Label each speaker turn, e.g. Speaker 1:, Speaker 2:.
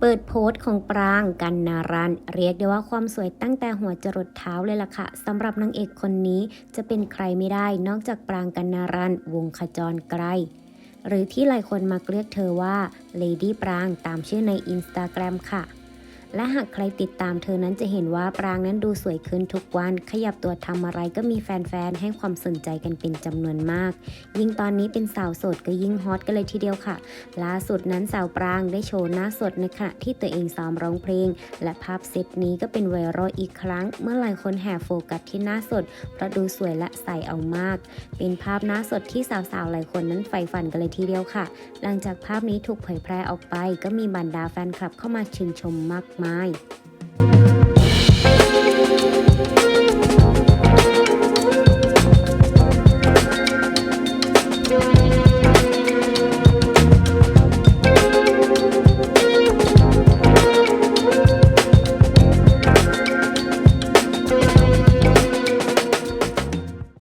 Speaker 1: เปิดโพสต์ของปรางกันนารันเรียกได้ว่าความสวยตั้งแต่หัวจรดเท้าเลยล่ะค่ะสำหรับนางเอกคนนี้จะเป็นใครไม่ได้นอกจากปรางกันนารันวงขจรไกรหรือที่หลายคนมักเรียกเธอว่าเลดี้ปรางตามชื่อในอินสตาแกรมค่ะ และหากใครติดตามเธอนั้นจะเห็นว่าปรางนั้นดูสวยขึ้นทุกวัน ขยับตัวทำอะไรก็มีแฟนๆ ให้ความสนใจกันเป็นจำนวนมาก ยิ่งตอนนี้เป็นสาวโสดก็ยิ่งฮอตกันเลยทีเดียวค่ะ ล่าสุดนั้นสาวปรางได้โชว์หน้าสดในขณะที่ตัวเองซ้อมร้องเพลง และภาพเซตนี้ก็เป็นไวรัลอีกครั้ง เมื่อหลายคนแห่โฟกัสที่หน้าสดเพราะดูสวยและใสเอามาก เป็นภาพหน้าสดที่สาวๆ หลายคนนั้นใฝ่ฝันกันเลยทีเดียวค่ะ หลังจากภาพนี้ถูกเผยแพร่ออกไป ก็มีบรรดาแฟนคลับเข้ามาชื่นชมมักมากมาย